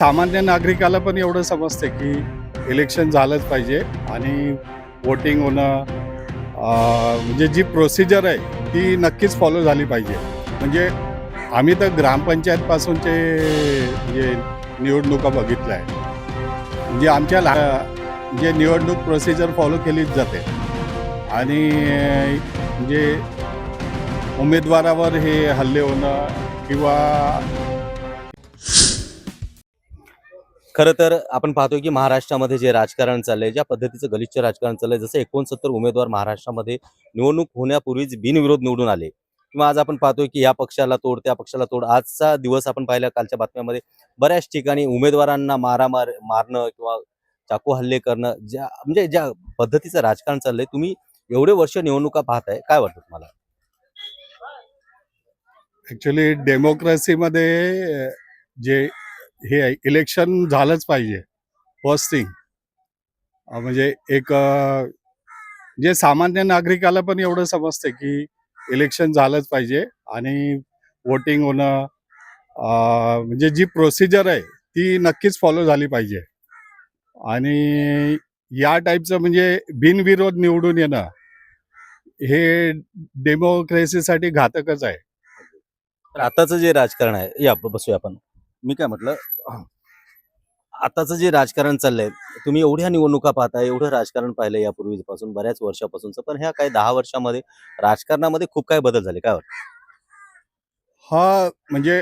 सामान्य नागरिकाला पण एवढं समजते की इलेक्शन झालंच पाहिजे आणि वोटिंग होणं म्हणजे जी प्रोसिजर आहे ती नक्कीच फॉलो झाली पाहिजे. म्हणजे आम्ही तर ग्रामपंचायतपासूनचे जे निवडणुका बघितल्या आहे म्हणजे आमच्या ला म्हणजे निवडणूक प्रोसिजर फॉलो केलीच जाते. आणि म्हणजे उमेदवारावर हे हल्ले होणं किंवा खरं तर आपण पाहतोय की महाराष्ट्रामध्ये जे राजकारण चाललंय ज्या पद्धतीचं गलिच्छ राजकारण चाललंय जसं एकोणसत्तर उमेदवार महाराष्ट्रामध्ये निवडणूक होण्यापूर्वीच बिनविरोध निवडून आले. किंवा आज आपण पाहतोय की या पक्षाला तोड त्या पक्षाला तोड. आजचा दिवस आपण पाहिला कालच्या बातम्यामध्ये बऱ्याच ठिकाणी उमेदवारांना मारामार मारणं किंवा चाकू हल्ले करणं ज्या म्हणजे ज्या पद्धतीचं राजकारण चाललंय तुम्ही एवढे वर्ष निवडणुका पाहताय काय वाटतं तुम्हाला? ऍक्च्युली डेमोक्रेसीमध्ये जे हे आहे इलेक्शन झालंच पाहिजे. फर्स्ट थिंग म्हणजे एक जे सामान्य नागरिकाला पण एवढं समजते की इलेक्शन झालंच पाहिजे आणि वोटिंग होणं म्हणजे जी प्रोसिजर आहे ती नक्कीच फॉलो झाली पाहिजे. आणि या टाईपचं म्हणजे बिनविरोध निवडून येणं हे डेमोक्रेसीसाठी घातकच आहे. तर आताचं जे राजकारण आहे या बसूया आपण. मी काय म्हटलं आताचं जे राजकारण चाललंय तुम्ही एवढ्या निवडणुका पाहताय एवढं राजकारण पाहिलं यापूर्वीपासून बऱ्याच वर्षापासूनच पण ह्या काही दहा वर्षामध्ये राजकारणामध्ये खूप काही बदल झाले काय वाटतं? हा म्हणजे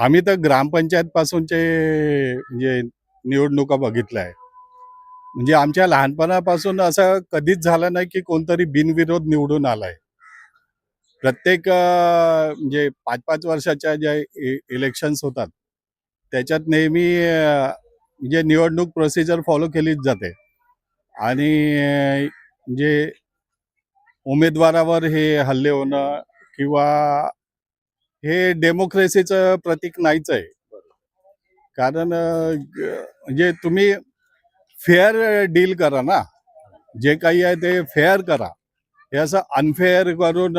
आम्ही तर ग्रामपंचायत पासूनचे म्हणजे निवडणुका बघितल्या आहे म्हणजे आमच्या लहानपणापासून असं कधीच झालं नाही की कोणतरी बिनविरोध निवडून आलाय. प्रत्येक म्हणजे पाच पाच वर्षाच्या ज्या इलेक्शन्स होतात त्याच्यात नेहमी म्हणजे निवडणूक प्रोसिजर फॉलो केलीच जाते. आणि जे उमेदवारावर हे हल्ले होणं किंवा हे डेमोक्रेसीचं प्रतीक नाहीच आहे. कारण म्हणजे तुम्ही फेअर डील करा ना जे काही आहे ते फेअर करा. हे असं अनफेअर करून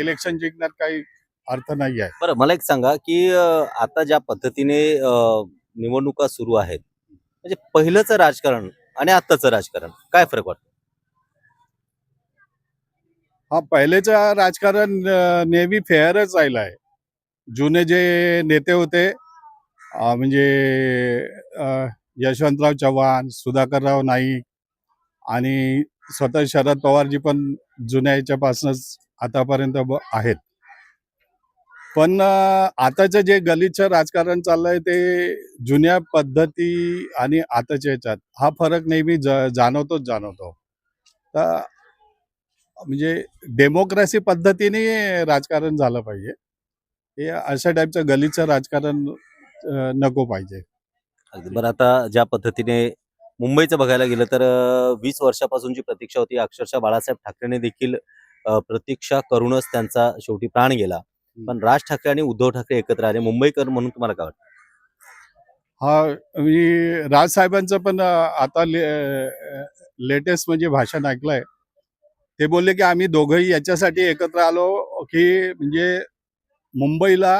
इलेक्शन जिंकण्यात काही अर्थ नाही आहे. बरं मला एक सांगा की अं, आता ज्या पद्धतीने अं, निवडणुका सुरू आहेत म्हणजे पहिलंच राजकारण आणि आत्ताचं राजकारण काय फरक वाटतो? हा पहिलेचं राजकारण अं, नेहमी फेअरच राहिलं आहे. जुने जे नेते होते अं, म्हणजे अं, यशवंतराव चव्हाण सुधाकरराव नाईक आणि स्वतः शरद पवारजी पण जुन्या याच्यापासूनच आतापर्यंत ब- आहेत. पण आताचं जे गलिच्छ राजकारण चाललंय ते जुन्या पद्धती आणि आताच्या ह्याच्यात हा फरक नेहमी जाणवतोच जाणवतो. तर म्हणजे डेमोक्रेसी पद्धतीने राजकारण झालं पाहिजे. हे अशा टाईपचं गलिच्छ राजकारण नको पाहिजे. बरं आता ज्या पद्धतीने मुंबईचं बघायला गेलं तर वीस वर्षापासून जी प्रतीक्षा होती अक्षरशः बाळासाहेब ठाकरेने देखील प्रतीक्षा करूनच त्यांचा शेवटी प्राण गेला. पण राज ठाकरे आणि उद्धव ठाकरे एकत्र आले. मुंबईकर म्हणून तुम्हाला काय वाटतं? हा मी राजसाहेबांचं पण अं, आता लेटेस्ट म्हणजे भाषण ऐकलंय. ते बोलले की आम्ही दोघंही याच्यासाठी एकत्र आलो की म्हणजे मुंबईला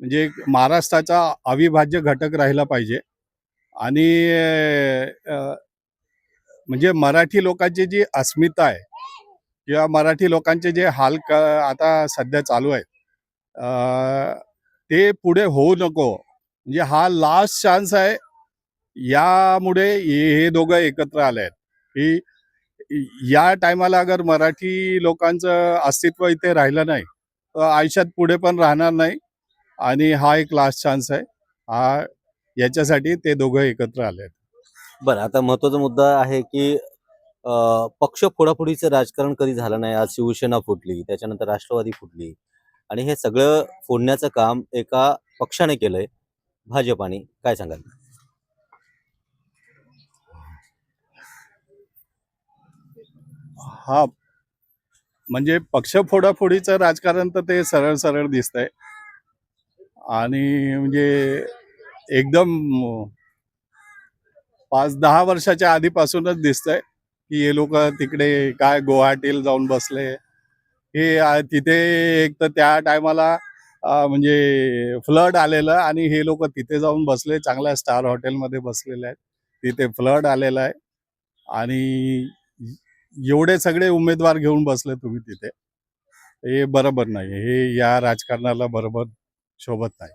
म्हणजे महाराष्ट्राचा अविभाज्य घटक राहिला पाहिजे. आणि म्हणजे मराठी लोकांची जी अस्मिता आहे किंवा मराठी लोकांचे जे हाल क आता सध्या चालू आहेत ते पुढे होऊ नको. म्हणजे हा लास्ट चान्स आहे. यामुळे हे दोघं एकत्र आले आहेत. की या टायमाला अगर मराठी लोकांचं अस्तित्व इथे राहिलं नाही तर आयुष्यात पुढे पण राहणार नाही. आणि हा एक लास्ट चान्स आहे. हा याच्यासाठी ते दोघं एकत्र आले आहेत. बरं आता महत्त्वाचा मुद्दा आहे की पक्ष फोडाफोडीचं राजकारण कधी झालं नाही. आज शिवसेना फुटली त्याच्यानंतर राष्ट्रवादी फुटली आणि हे सगळं फोडण्याचं काम एका पक्षाने केलंय भाजपाने. काय सांगाल? हा म्हणजे पक्ष फोडाफोडीचं राजकारण तर ते सरळ सरळ दिसतंय. आणि म्हणजे एकदम पाच दहा वर्षाच्या आधीपासूनच दिसतंय. की हे लोक तिकडे काय गुवाहाटीला जाऊन बसले. हे तिथे एक तर त्या टायमाला म्हणजे फ्लड आलेलं आणि हे लोक तिथे जाऊन बसले चांगल्या स्टार हॉटेलमध्ये बसलेले आहेत. तिथे फ्लड आलेला आहे आणि एवढे सगळे उमेदवार घेऊन बसले तुम्ही तिथे. हे बरोबर नाही हे या राजकारणाला बरोबर शोभत नाही.